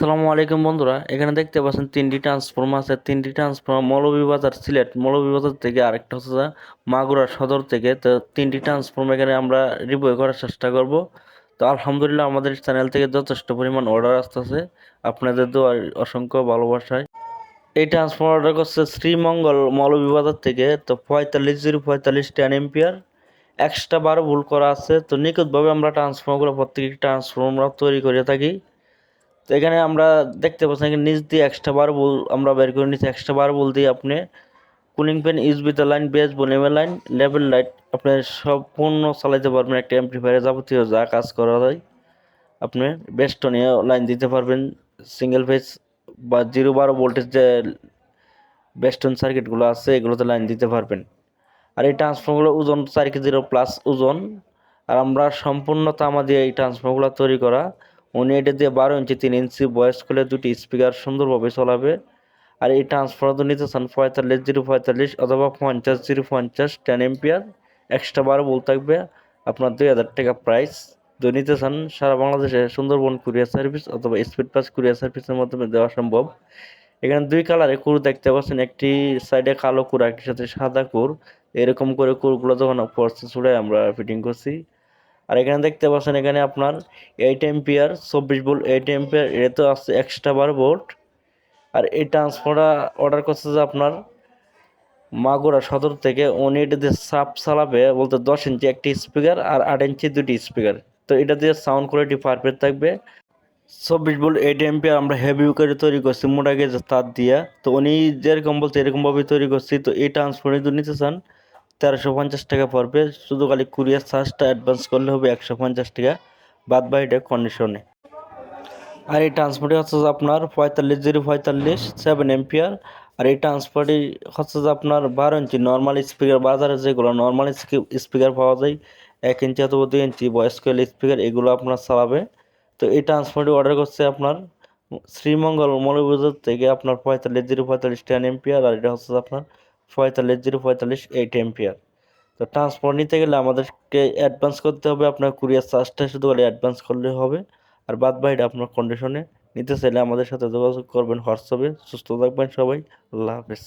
আসসালামু আলাইকুম বন্ধুরা, এখানে দেখতে পাচ্ছেন তিনটি ট্রান্সফর্মার আছে। তিনটি ট্রান্সফর্মার মৌলভীবাজার সিলেট। মৌলভীবাজার থেকে আরেকটা হচ্ছে মাগুরা সদর থেকে। তো তিনটি ট্রান্সফর্মার এখানে আমরা রিভিউ করার চেষ্টা করব। তো আলহামদুলিল্লাহ আমাদের চ্যানেল থেকে যথেষ্ট পরিমাণ অর্ডার আসতেছে। আপনাদের তো অসংখ্য ভালোবাসায়। এই ট্রান্সফর্মার অর্ডার করছে শ্রীমঙ্গল মৌলভীবাজার থেকে। তো পঁয়তাল্লিশ জিরো পঁয়তাল্লিশ টেন এম্পিয়ার এক্সট্রা বারো ভুল করা আছে। তো নিখুঁতভাবে আমরা ট্রান্সফর্মারগুলো প্রত্যেকটি ট্রান্সফর্মার তৈরি করে থাকি। তো এখানে আমরা দেখতে পাচ্ছি এখানে নিচ দিয়ে এক্সট্রা বার বল আমরা বের করে নিচ্ছি এক্সট্রা বার বল দিয়ে আপনি কুলিং ফ্যান ইউজবি দ্য লাইন বেস বনেমে লাইন লেভেল লাইট আপনি সম্পূর্ণ চালাইতে পারবেন একটা এমপ্লিফায়ারে যাবতীয় যা কাজ করা যায়। আপনি বেস্টনে লাইন দিতে পারবেন। সিঙ্গেল ফেজ বা জিরো বারো ভোল্টেজ যে বেস্টন সার্কিটগুলো আছে, এগুলোতে লাইন দিতে পারবেন। আর এই ট্রান্সফর্মগুলো ওজন চার কেজির প্লাস ওজন। আর আমরা সম্পূর্ণ তামা দিয়ে এই ট্রান্সফর্মগুলো তৈরি করা উনি এটা দিয়ে বারো ইঞ্চি, তিন ইঞ্চি বয়স করলে দুটি স্পিকার সুন্দরভাবে চলাবে। আর এই ট্রান্সফার তো নিতে চান পঁয়তাল্লিশ জিরো পঁয়তাল্লিশ অথবা পঞ্চাশ জিরো পঞ্চাশ টেন এম্পিয়ার এক্সট্রা বারো বল থাকবে। আপনার দুই হাজার টাকা প্রাইস তো নিতে চান সারা বাংলাদেশে সুন্দরবন কুরিয়ার সার্ভিস অথবা স্পিড পাস কুরিয়ার সার্ভিসের মাধ্যমে দেওয়া সম্ভব। এখানে দুই কালারে কুর দেখতে পাচ্ছেন, একটি সাইডে কালো কুর একটির সাথে সাদা কুর এরকম করে কুরগুলো যখন ফোর্সে ছুড়ে আমরা ফিটিং করছি। আর এখানে দেখতে পাচ্ছেন, এখানে আপনার এইট এম্পিয়ার চব্বিশ ভোল্ট এইট এম্পিয়ার এটা তো আছে এক্সট্রা বার ভোল্ট আর এই ট্রান্সফারটা অর্ডার করছে যে আপনার মাগুরা সদর থেকে উনি এটা দিয়ে সাপ চালাবে, বলতে দশ ইঞ্চি একটি স্পিকার আর আট ইঞ্চি দুটি স্পিকার তো এটা দিয়ে সাউন্ড কোয়ালিটি পারফেক্ট থাকবে। চব্বিশ ভোল্ট এইট এম্পিয়ার আমরা হেভি করে তৈরি করছি, মোটা গেজ তার দিয়া। তো উনি যেরকম বলছে এরকমভাবে তৈরি করছি। তো এই ট্রান্সফার যদি নিতে চান তেরোশো পঞ্চাশ টাকা পড়বে শুধু খালি কুরিয়ার চার্জটা অ্যাডভান্স করলে হবে একশো পঞ্চাশ টাকা। বাদ বাকিটা কন্ডিশনে আর এই ট্রান্সপোর্টে হচ্ছে আপনার পঁয়তাল্লিশ জিরো পঁয়তাল্লিশ সেভেন এম্পিয়ার আর এই ট্রান্সপোর্টে হচ্ছে যে আপনার বারো ইঞ্চি নর্মাল স্পিকার বাজারে যেগুলো নর্মাল স্পিকার পাওয়া যায়, এক ইঞ্চি অথবা দুই ইঞ্চি বয়স্কেল স্পিকার এগুলো আপনার চালাবে। তো এই ট্রান্সপোর্টে অর্ডার করছে আপনার শ্রীমঙ্গল মৌলভীবাজার থেকে আপনার পঁয়তাল্লিশ জিরো পঁয়তাল্লিশ টেন এম্পিয়ার আর এটা হচ্ছে আপনার পঁয়তাল্লিশ জিরো পঁয়তাল্লিশ এইট এম্পিয়ার তো ট্রান্সপোর্ট নিতে গেলে আমাদেরকে অ্যাডভান্স করতে হবে, আপনার কুরিয়ার চার্জটা শুধু করে অ্যাডভান্স করলে হবে। আর বাদ বাইরে আপনার কন্ডিশনে নিতে চাইলে আমাদের সাথে যোগাযোগ করবেন, হোয়াটসঅ্যাপে। সুস্থ থাকবেন সবাই, আল্লাহ হাফেজ।